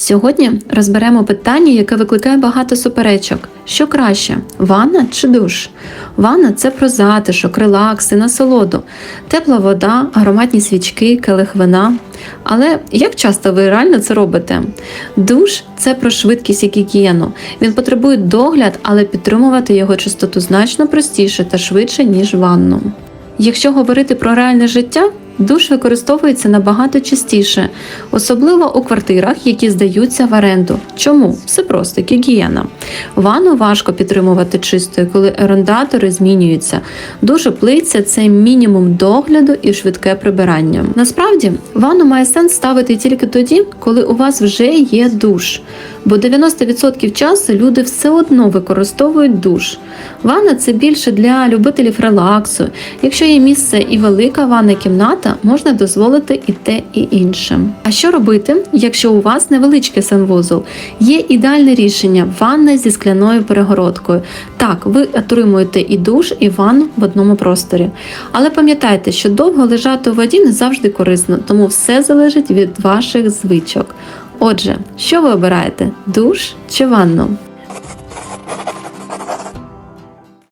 Сьогодні розберемо питання, яке викликає багато суперечок. Що краще, ванна чи душ? Ванна це про затишок, релакс і насолоду, тепла вода, ароматні свічки, келих вина. Але як часто ви реально це робите? Душ це про швидкість і гігієну. Він потребує догляд, але підтримувати його чистоту значно простіше та швидше, ніж ванну. Якщо говорити про реальне життя, душ використовується набагато частіше, особливо у квартирах, які здаються в оренду. Чому? Все просто гігієна. Ванну важко підтримувати чистою, коли орендатори змінюються. Дуже плиться це мінімум догляду і швидке прибирання. Насправді, ванну має сенс ставити тільки тоді, коли у вас вже є душ. Бо 90% часу люди все одно використовують душ. Ванна це більше для любителів релаксу. Якщо є місце і велика ванна кімната, можна дозволити і те, і інше. А що робити, якщо у вас невеличкий санвузол? Є ідеальне рішення ванна зі скляною перегородкою. Так, ви отримуєте і душ, і ванну в одному просторі. Але пам'ятайте, що довго лежати у воді не завжди корисно, тому все залежить від ваших звичок. Отже, що ви обираєте: душ чи ванну?